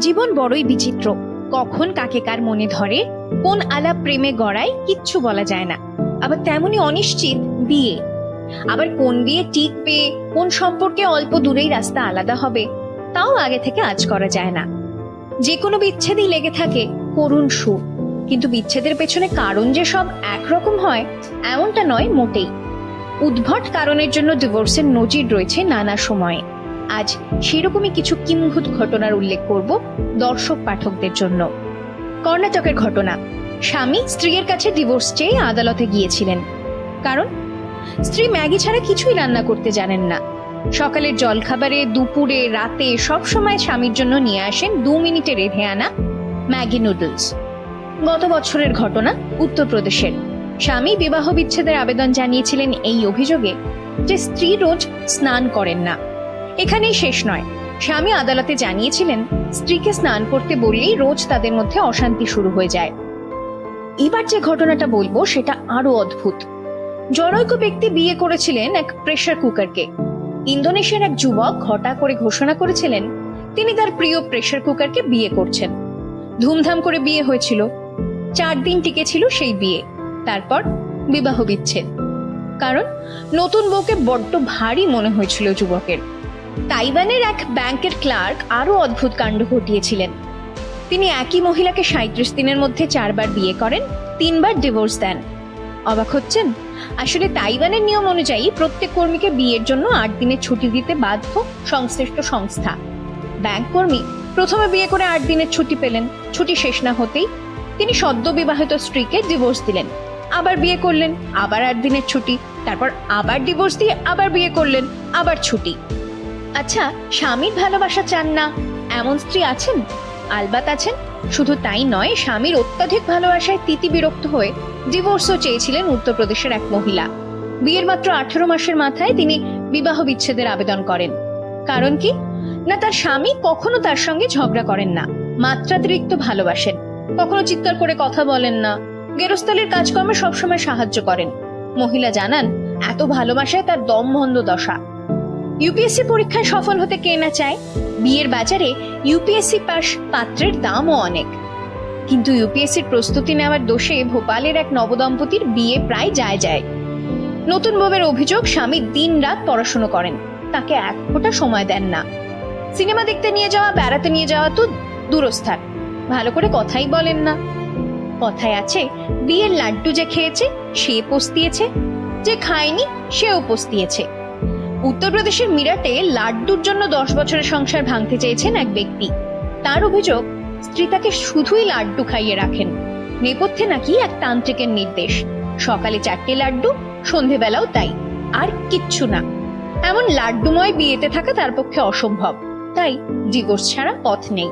জীবন বড়ই বিচিত্র। কখন কাকে কার মনে ধরে, কোন আলাপ প্রেমে গড়ায় কিচ্ছু বলা যায় না। আবার তেমনই অনিশ্চিত বিয়ে। আবার কোন বিয়ে টিকবে কোন সম্পর্কে অল্প দূরেই রাস্তা আলাদা হবে, তাও আগে থেকে আজ করা যায় না। যে কোনো বিচ্ছেদই লেগে থাকে করুণ সুর। কিন্তু বিচ্ছেদের পেছনে কারণ যে সব একরকম হয়, এমনটা নয় মোটেই। উদ্ভট কারণের জন্য ডিভোর্সের নজির রয়েছে নানা সময়ে। আজ সেরকমই কিছু কিম্ভূত ঘটনার উল্লেখ করব দর্শক পাঠকদের জন্য। কর্ণাটকের ঘটনা। স্বামী স্ত্রীর কাছে ডিভোর্স চেয়ে আদালতে গিয়েছিলেন। কারণ? স্ত্রী ম্যাগি ছাড়া কিছুই রান্না করতে জানেন না। সকালের জলখাবারে, দুপুরে, রাতে সব সময় স্বামীর জন্য নিয়ে আসেন দু মিনিটে রেঁধে আনা ম্যাগি নুডলস। গত বছরের ঘটনা উত্তরপ্রদেশের। স্বামী বিবাহ বিচ্ছেদের আবেদন জানিয়েছিলেন এই অভিযোগে যে স্ত্রী রোজ স্নান করেন না। এখানেই শেষ নয়। স্বামী আদালতে জানিয়েছিলেন, স্ত্রীকে স্নান করতে বললেই রোজ তাদের মধ্যে অশান্তি শুরু হয়ে যায়। এবার যে ঘটনাটা বলব, সেটা আরও অদ্ভুত। জনৈক ব্যক্তি বিয়ে করেছিলেন এক প্রেশার কুকারকে। ইন্দোনেশিয়ার এক যুবক ঘটা করে ঘোষণা করেছিলেন, তিনি তার প্রিয় প্রেসার কুকারকে বিয়ে করছেন। ধুমধাম করে বিয়ে হয়েছিল। চার দিন টিকেছিল সেই বিয়ে। তারপর বিবাহ বিচ্ছেদ। কারণ নতুন বউকে বড্ড ভারী মনে হয়েছিল যুবকের। তাইওয়ানের এক ব্যাংকের ক্লার্ক আরও অদ্ভুত কাণ্ড ঘটিয়েছিলেন। তিনি একই মহিলাকে সাঁত্রিশ দিনের মধ্যে চারবার বিয়ে করেন, তিনবার ডিভোর্স দেন। অবাক হচ্ছেন? আসলে তাইওয়ানের নিয়ম অনুযায়ী প্রত্যেক কর্মীকে বিয়ের জন্য আট দিনের ছুটি দিতে বাধ্য সংশ্লিষ্ট সংস্থা। ব্যাংক কর্মী প্রথমে বিয়ে করে আট দিনের ছুটি পেলেন, ছুটি শেষ না হতেই তিনি সদ্য বিবাহিত স্ত্রীকে ডিভোর্স দিলেন। আবার বিয়ে করলেন, আবার আট দিনের ছুটি, তারপর আবার ডিভোর্স দিয়ে আবার বিয়ে করলেন, আবার ছুটি। আচ্ছা স্বামীর ভালোবাসা চান না। এমন স্ত্রী আছেন? আলবাত আছেন? শুধু তাই নয়, স্বামীর অত্যাধিক ভালোবাসায় তিতি বিরক্ত হয়ে ডিভোর্সও চেয়েছিলেন উত্তরপ্রদেশের এক মহিলা। বিয়ের মাত্র আঠেরো মাসের মাথায় তিনি বিবাহ বিচ্ছেদের আবেদন করেন। কারণ কি? না, তার স্বামী কখনো তার সঙ্গে ঝগড়া করেন না। মাত্রাতিরিক্ত ভালোবাসেন। কখনো চিৎকার করে কথা বলেন না। গেরস্থালির কাজকর্মে সবসময় সাহায্য করেন। মহিলা জানান, এত ভালোবাসায় তার দম বন্ধ দশা। ইউপিএসসি পরীক্ষায় সফল হতে কে না চায়? বিয়ের বাজারে ইউপিএসসি পাস পাত্রের দামও অনেক। কিন্তু ইউপিএসসির প্রস্তুতি নেওয়ার দোষে ভোপালের এক নবদম্পতির বিয়ে প্রায় যায় যায়। নতুন বউয়ের অভিযোগ, স্বামী দিন রাত পড়াশুনো করেন। তাকে এক ফোঁটা সময় দেন না। সিনেমা দেখতে নিয়ে যাওয়া, বেড়াতে নিয়ে যাওয়া তো দূরস্থান। ভালো করে কথাই বলেন না। কথায় আছে, বিয়ের লাড্ডু যে খেয়েছে, সে পোস্তিয়েছে। যে খায়নি, সেও পোস্তিয়েছে। উত্তরপ্রদেশের মিরাটে লাড্ডুর জন্য দশ বছরের সংসার ভাঙতে চেয়েছেন এক ব্যক্তি। তার অভিযোগ, স্ত্রী তাকে শুধুই লাড্ডু খাইয়ে রাখেন। নেপথ্যে নাকি এক তান্ত্রিকের নির্দেশ। সকালে চারটে লাড্ডু, সন্ধেবেলাও তাই। আর কিচ্ছু না। এমন লাড্ডুময় বিয়েতে থাকা তার পক্ষে অসম্ভব। তাই ডিভোর্স ছাড়া পথ নেই।